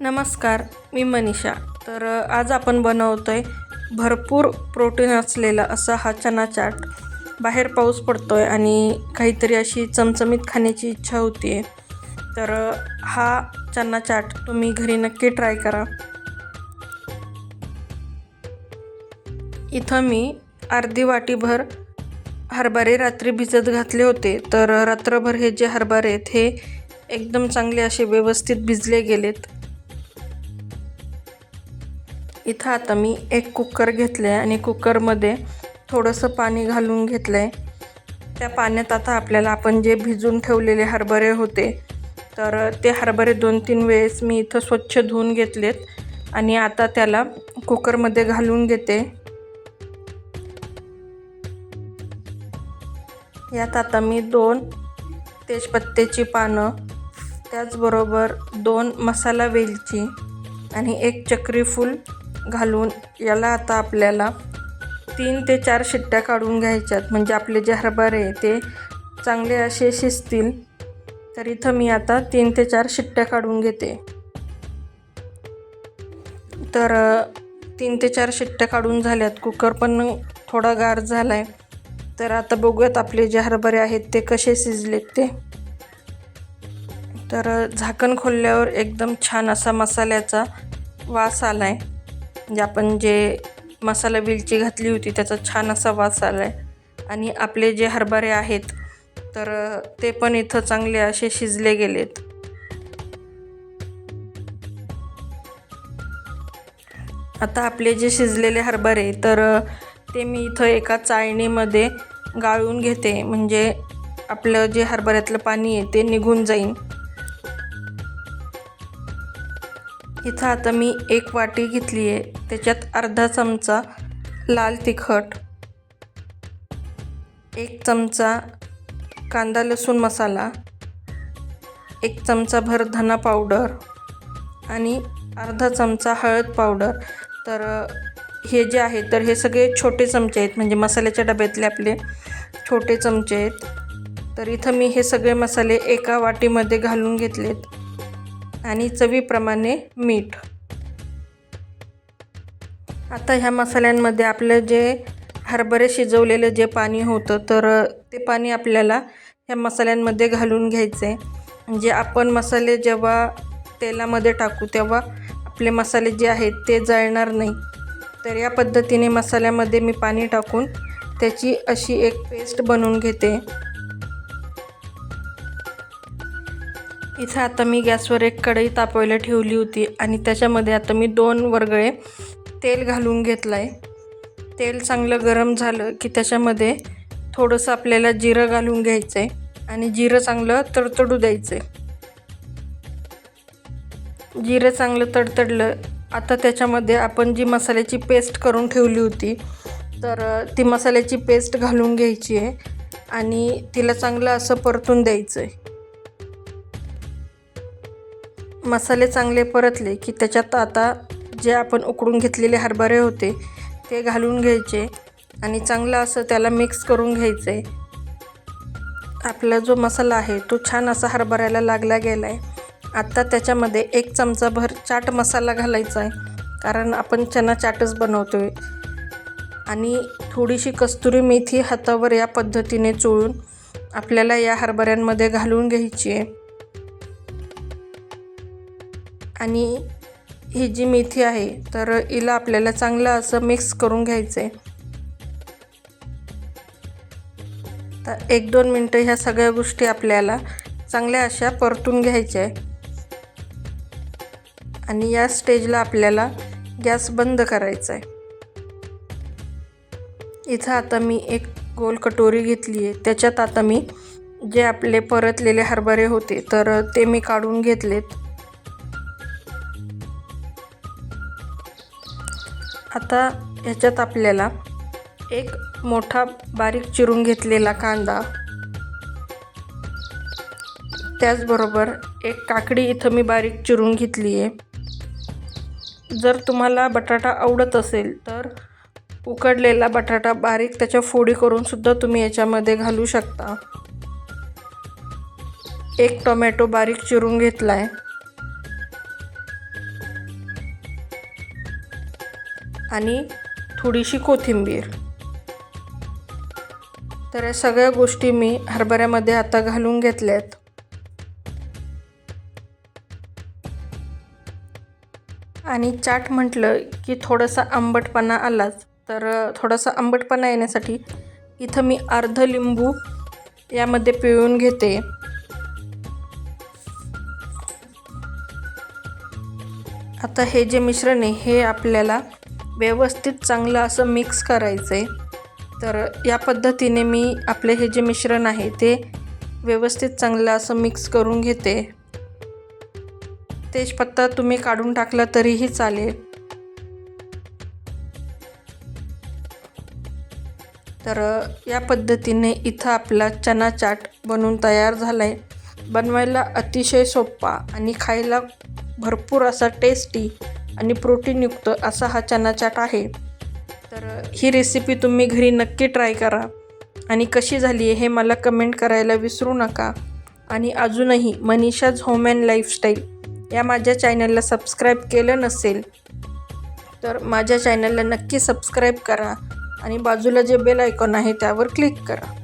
नमस्कार मी मनीषा. तर आज आपण बनवतो आहे भरपूर प्रोटीन असलेला असा हा चना चाट. बाहेर पाऊस पडतो आहे आणि काहीतरी अशी चमचमीत खाण्याची इच्छा होती आहे तर हा चना चाट तुम्ही घरी नक्की ट्राय करा. इथं मी अर्धी वाटीभर हरभरे रात्री भिजत घातले होते. तर रात्रभर हे जे हरभरे आहेत हे एकदम चांगले असे व्यवस्थित भिजले गेलेत. इथं आता मी एक कुकर घेतलं आहे आणि कुकरमध्ये थोडंसं पाणी घालून घेतलं आहे त्या पाण्यात आता आपल्याला आपण जे भिजून ठेवलेले हरभरे होते तर ते हरभरे दोन तीन वेळेस मी इथं स्वच्छ धुवून घेतलेत आणि आता त्याला कुकरमध्ये घालून घेते. यात आता मी दोन तेजपत्त्याची पानं त्याचबरोबर दोन मसाला वेलची आणि एक चक्रीफूल घालून याला आता आपल्याला तीन ते चार शिट्ट्या काढून घ्यायच्यात. म्हणजे आपले जे हरभरे आहे ते चांगले असे शिजतील. तर इथं मी आता तीन ते चार शिट्ट्या काढून घेते. तर तीन ते चार शिट्ट्या काढून झाल्यात. कुकर पण थोडा गार झाला आहे तर आता बघूयात आपले जे हरभरे आहेत ते कसे शिजलेत ते. तर झाकण खोलल्यावर एकदम छान असा मसाल्याचा वास आला आहे म्हणजे आपण जे मसाला वेलची घातली होती त्याचा छान असा वास आला आहे आणि आपले जे हरभरे आहेत तर ते पण इथं चांगले असे शिजले गेलेत. आता आपले जे शिजलेले हरभरे तर ते मी इथं एका चाळणीमध्ये गाळून घेते. म्हणजे आपलं जे हरभऱ्यातलं पाणी आहे ते निघून जाईल इथं आता मी एक वाटी घेतली आहे त्याच्यात अर्धा चमचा लाल तिखट एक चमचा कांदा लसूण मसाला एक चमचा भर धना पावडर आणि अर्धा चमचा हळद पावडर. तर हे जे आहे तर हे सगळे छोटे चमचे आहेत. म्हणजे मसाल्याच्या डब्यातले आपले छोटे चमचे आहेत. तर इथं मी हे सगळे मसाले एका वाटीमध्ये घालून घेतलेत. आणि चवीप्रमाणे मीठ. आता ह्या मसाल्यांमध्ये आपलं जे हरभरे शिजवलेलं जे पाणी होतं तर ते पाणी आपल्याला ह्या मसाल्यांमध्ये घालून घ्यायचं आहे म्हणजे आपण मसाले जेव्हा तेलामध्ये टाकू तेव्हा आपले मसाले जे आहेत ते जळणार नाही. तर या पद्धतीने मसाल्यामध्ये मी पाणी टाकून त्याची अशी एक पेस्ट बनवून घेते. इथं आता मी गॅसवर एक कढई तापवायला ठेवली होती आणि त्याच्यामध्ये आता मी दोन वरगळे तेल घालून घेतलं आहे तेल चांगलं गरम झालं की त्याच्यामध्ये थोडंसं आपल्याला जिरं घालून घ्यायचं आहे आणि जिरं चांगलं तडतडू द्यायचं आहे जिरं चांगलं तडतडलं आता त्याच्यामध्ये आपण जी मसाल्याची पेस्ट करून ठेवली होती तर ती मसाल्याची पेस्ट घालून घ्यायची आहे आणि तिला चांगलं असं परतून द्यायचं आहे मसाले चांगले परतले की त्याच्यात आता जे आपण उकडून घेतलेले हरभरे होते ते घालून घ्यायचे आणि चांगलं असं त्याला मिक्स करून घ्यायचं आहे आपला जो मसाला आहे तो छान असा हरभऱ्याला लागला गेला आहे आत्ता त्याच्यामध्ये एक चमचाभर चाट मसाला घालायचा आहे कारण आपण चना चाटच बनवतो आहे आणि थोडीशी कस्तुरी मेथी हातावर या पद्धतीने चोळून आपल्याला या हरभऱ्यांमध्ये घालून घ्यायची आहे आणि ही जी मेथी आहे तर हिला आपल्याला चांगलं असं मिक्स करून घ्यायचं आहे तर एक दोन मिनटं ह्या सगळ्या गोष्टी आपल्याला चांगल्या अशा परतून घ्यायच्या आहे आणि या स्टेजला आपल्याला गॅस बंद करायचा आहे इथं आता मी एक गोल कटोरी घेतली आहे त्याच्यात आता मी जे आपले परतलेले हरभरे होते तर ते मी काढून घेतलेत. आता ह्याच्यात आपल्याला एक मोठा बारीक चिरून घेतलेला कांदा. त्याचबरोबर एक काकडी इथं मी बारीक चिरून घेतली आहे जर तुम्हाला बटाटा आवडत असेल तर उकडलेला बटाटा बारीक त्याच्या फोडी करूनसुद्धा तुम्ही याच्यामध्ये घालू शकता. एक टोमॅटो बारीक चिरून घेतला आहे आणि थोडीशी कोथिंबीर. तर या सगळ्या गोष्टी मी हरभऱ्यामध्ये आता घालून घेतल्यात. आणि चाट म्हटलं की थोडासा आंबटपणा आलाच. तर थोडासा आंबटपणा येण्यासाठी इथं मी अर्ध लिंबू यामध्ये पिळून घेते. आता हे जे मिश्रण आहे हे आपल्याला व्यवस्थित चांगलं असं मिक्स करायचं आहे तर या पद्धतीने मी आपले हे जे मिश्रण आहे ते व्यवस्थित चांगलं असं मिक्स करून घेते. तेजपत्ता तुम्ही काढून टाकला तरीही चालेल. तर या पद्धतीने इथं आपला चना चाट बनवून तयार झाला आहे बनवायला अतिशय सोपा आणि खायला भरपूर असा टेस्टी आणि प्रोटीनयुक्त असा हा चना चाट आहे. तर ही रेसिपी तुम्ही घरी नक्की ट्राय करा. आणि कशी झाली आहे हे मला कमेंट करायला विसरू नका. आणि अजूनही मनीषाज होम अँड लाईफस्टाईल या माझ्या चॅनलला सबस्क्राईब केलं नसेल तर माझ्या चॅनलला नक्की सबस्क्राईब करा. आणि बाजूला जे बेल आयकॉन आहे त्यावर क्लिक करा.